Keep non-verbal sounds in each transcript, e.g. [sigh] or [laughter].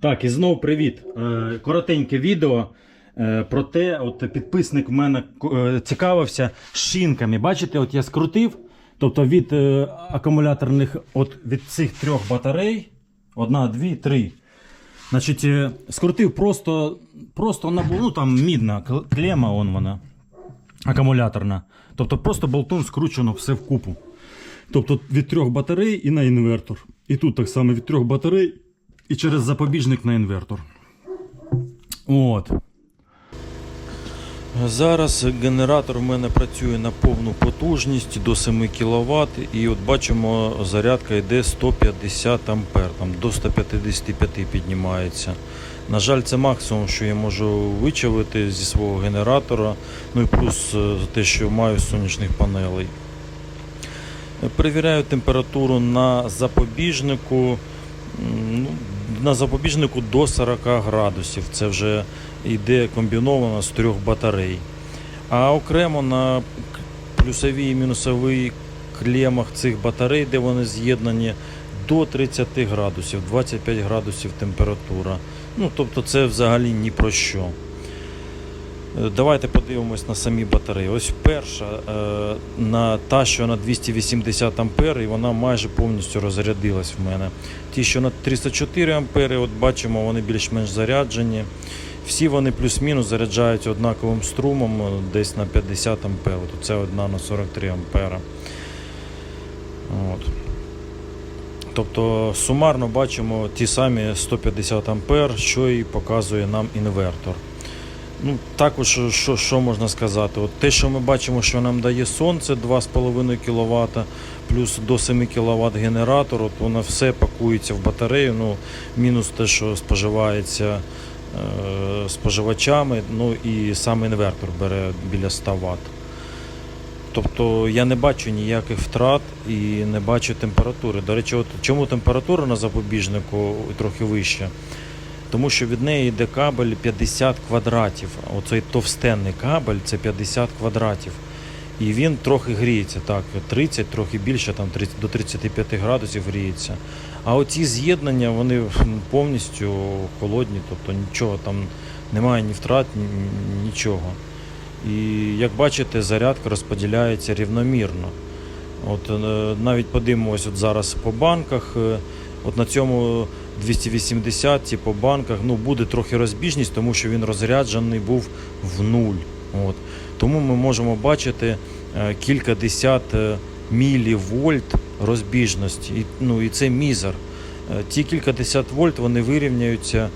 Так, і знов привіт. Е, Коротеньке відео е, про те, от підписник в мене е, цікавився шинками. Бачите, от я скрутив. Тобто від акумуляторних, от від цих трьох батарей, одна, дві, три. Значить, скрутив просто, просто на ну там мідна клема, он вона, акумуляторна. Тобто просто болтом скручено все в купу. Тобто від трьох батарей і на інвертор. І тут так само від трьох батарей і через запобіжник на інвертор. От. Зараз генератор в мене працює на повну потужність до 7 кВт і от бачимо зарядка йде 150 А, там до 155 піднімається. На жаль, це максимум, що я можу вичавити зі свого генератора, ну і плюс е, те, що маю сонячних панелей. Перевіряю температуру на запобіжнику. На запобіжнику до 40 градусів. Це вже йде комбіновано з трьох батарей. А окремо на плюсовій і мінусовій клемах цих батарей, де вони з'єднані, до 30 градусів, 25 градусів температура. Ну, тобто це взагалі ні про що. Е, Давайте подивимось на самі батареї. Ось перша е, на та, що на 280 ампер, і вона майже повністю розрядилась в мене. Ті, що на 304 ампери, от бачимо, вони більш-менш заряджені. Всі вони плюс-мінус заряджаються однаковим струмом, е, десь на 50 ампер. От це одна на 43 ампера. От. Тобто сумарно бачимо ті самі 150 ампер, що і показує нам інвертор. Ну, також що, що можна сказати? От те, що ми бачимо, що нам дає сонце 2,5 кВт, плюс до 7 кВт генератор, от воно все пакується в батарею. Ну, мінус те, що споживається е, споживачами, ну і сам інвертор бере біля 100 Вт. Тобто я не бачу ніяких втрат і не бачу температури. До речі, от чому температура на запобіжнику трохи вища? Тому що від неї йде кабель 50 квадратів. Оцей товстенний кабель це 50 квадратів. І він трохи гріється, так, 30, трохи більше, там 30, до 35 градусів гріється. А оці з'єднання вони повністю холодні, тобто нічого там немає ні втрат, ні, нічого. І як бачите, зарядка розподіляється рівномірно. От е, навіть подивимось от зараз по банках. е, От на цьому 280 по банках ну, буде трохи розбіжність, тому що він розряджений був в нуль. От. Тому ми можемо бачити е, кілька десят е, мілівольт розбіжності. І, ну, і це мізер. Е, Ті кілька десят вольт вони вирівняються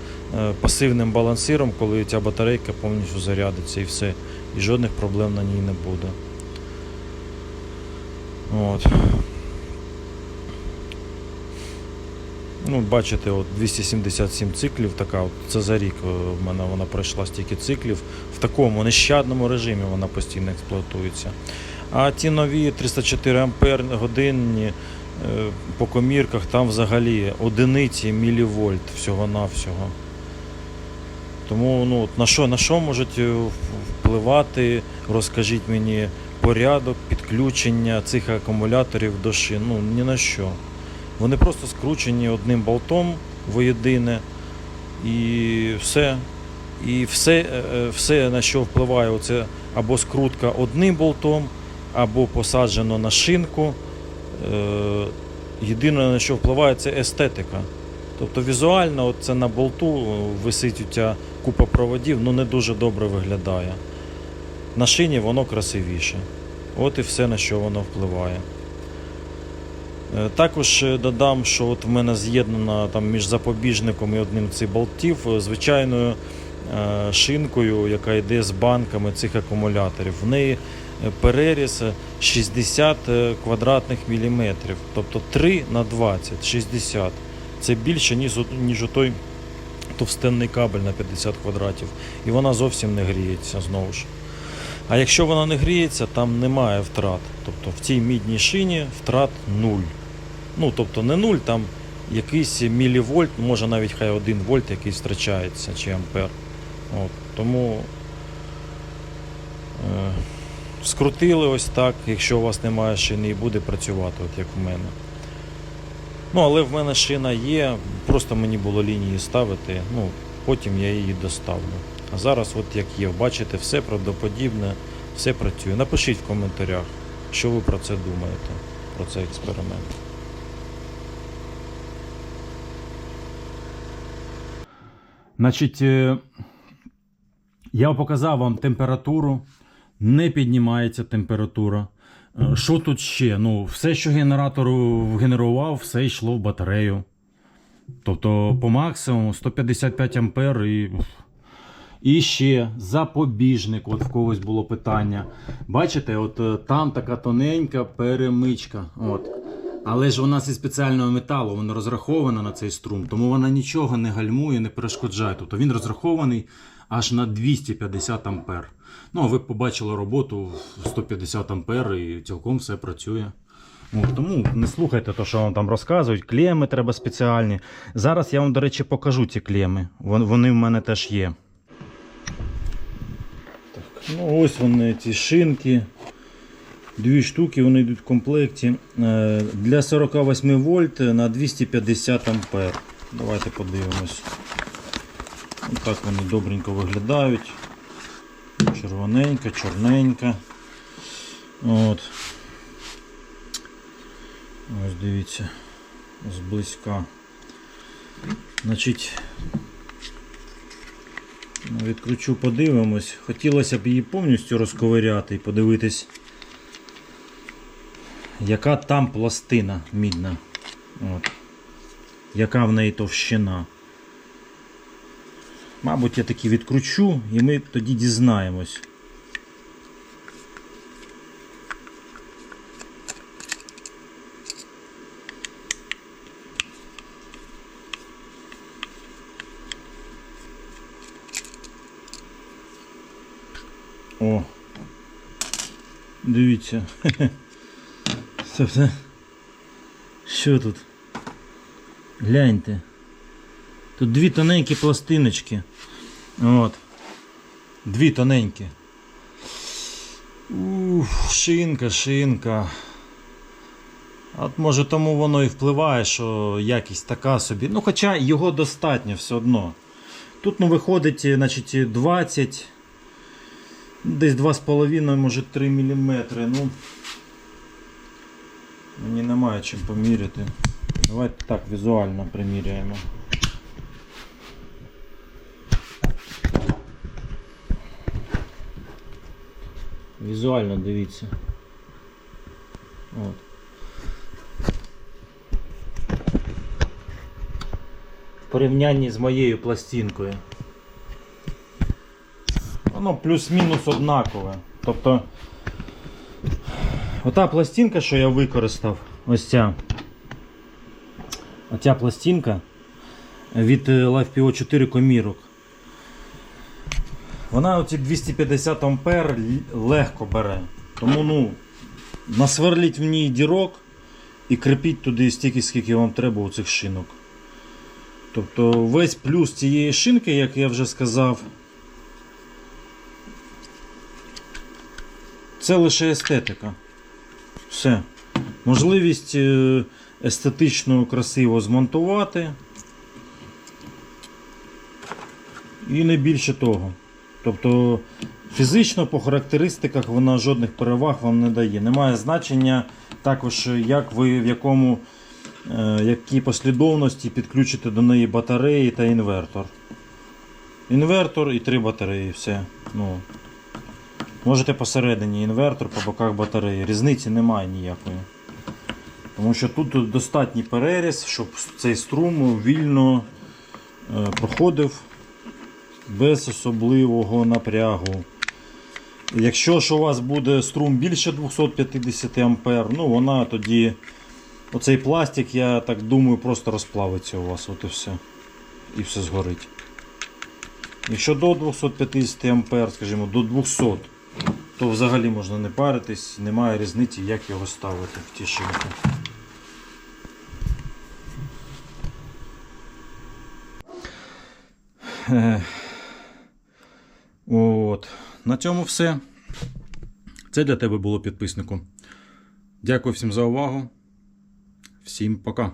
пасивним балансиром, коли ця батарейка повністю зарядиться і все. І жодних проблем на ній не буде. От. Ну, бачите, от 277 циклів, така от, це за рік е, в мене вона пройшла стільки циклів. В такому нещадному режимі вона постійно експлуатується. А ті нові 304 ампер годинні е, по комірках там взагалі одиниці мілівольт всього-навсього. Тому ну, на що, на що можуть е, впливати, розкажіть мені, порядок підключення цих акумуляторів до шин? Ну, ні на що. Вони просто скручені одним болтом воєдине і все. І все, е, е, все на що впливає, оце або скрутка одним болтом, або посаджено на шинку. Е, Єдине, на що впливає, це естетика. Тобто візуально це на болту висить у ця купа проводів, ну не дуже добре виглядає. На шині воно красивіше. От і все, на що воно впливає. Е, Також е, додам, що от в мене з'єднана там між запобіжником і одним цих болтів е, звичайною шинкою, яка йде з банками цих акумуляторів. В неї переріз е, 60 е, квадратних міліметрів, тобто 3 на 20, 60. Це більше, ніж, ніж той товстенний кабель на 50 квадратів. І вона зовсім не гріється знову ж. А якщо вона не гріється, там немає втрат. Тобто в цій мідній шині втрат нуль. Ну, тобто не нуль, там якийсь мілівольт, може навіть хай 1 вольт якийсь втрачається чи ампер. От, тому е, скрутили ось так, якщо у вас немає шини, і буде працювати, от як в мене. Ну, але в мене шина є, просто мені було лінії ставити. Ну, потім я її доставлю. А зараз, от як є, бачите, все правдоподібне, все працює. Напишіть в коментарях, що ви про це думаєте, про цей експеримент. Значить, е, я показав вам температуру, не піднімається температура. Е, Що тут ще? Ну, все, що генератор генерував, все йшло в батарею. Тобто, по максимуму 155 ампер і. І ще запобіжник, от в когось було питання. Бачите, от е, там така тоненька перемичка. От. Але ж вона зі спеціального металу, вона розрахована на цей струм, тому вона нічого не гальмує, не перешкоджає. Тобто він розрахований аж на 250 ампер. Ну, а ви побачили роботу 150 ампер і цілком все працює. От, тому не слухайте те, що вам там розказують. Клеми треба спеціальні. Зараз я вам, до речі, покажу ці клеми. Вони в мене теж є. Так, ну ось вони, ці шинки. Дві штуки вони йдуть в комплекті. Е, Для 48 вольт на 250 ампер. Давайте подивимось. Так вони добренько виглядають. Червоненька, чорненька. От. Ось дивіться. Зблизька. Значить. Відкручу, подивимось. Хотілося б її повністю розковиряти і подивитись яка там пластина мідна. От. Яка в неї товщина. Мабуть, я таки відкручу і ми тоді дізнаємось. О, дивіться. [laughs] Все. Що тут? Гляньте. Тут дві тоненькі пластиночки. От. Дві тоненькі. Ух, шинка, шинка. От може тому воно і впливає, що якість така собі. Ну, хоча його достатньо все одно. Тут ну, виходить, значить, 20, десь 2,5, може 3 мм. Ну, Мені немає чим поміряти. Давайте так візуально приміряємо. Візуально дивіться. От. В порівнянні з моєю пластинкою. Воно плюс-мінус однакове. Тобто Ота пластинка, що я використав, ось ця. Оця пластинка від е, LivePO 4 комірок. Вона оці 250 ампер легко бере. Тому ну, насверліть в ній дірок і крепіть туди стільки, скільки вам треба у цих шинок. Тобто весь плюс цієї шинки, як я вже сказав, це лише естетика. Все. Можливість е, естетично красиво змонтувати. І не більше того. Тобто фізично по характеристиках вона жодних переваг вам не дає. Немає значення також, як ви в якому е, якій послідовності підключите до неї батареї та інвертор. Інвертор і три батареї, все. Ну, Можете посередині інвертор, по боках батареї. Різниці немає ніякої. Тому що тут достатній переріз, щоб цей струм вільно е, проходив без особливого напрягу. Якщо у вас буде струм більше 250 А, ну вона тоді оцей пластик, я так думаю, просто розплавиться у вас. От і все. І все згорить. Якщо до 250 А, скажімо, до 200 то взагалі можна не паритись, немає різниці, як його ставити в ті шинки. Е, От. На цьому все. Це для тебе було підписнику. Дякую всім за увагу. Всім пока.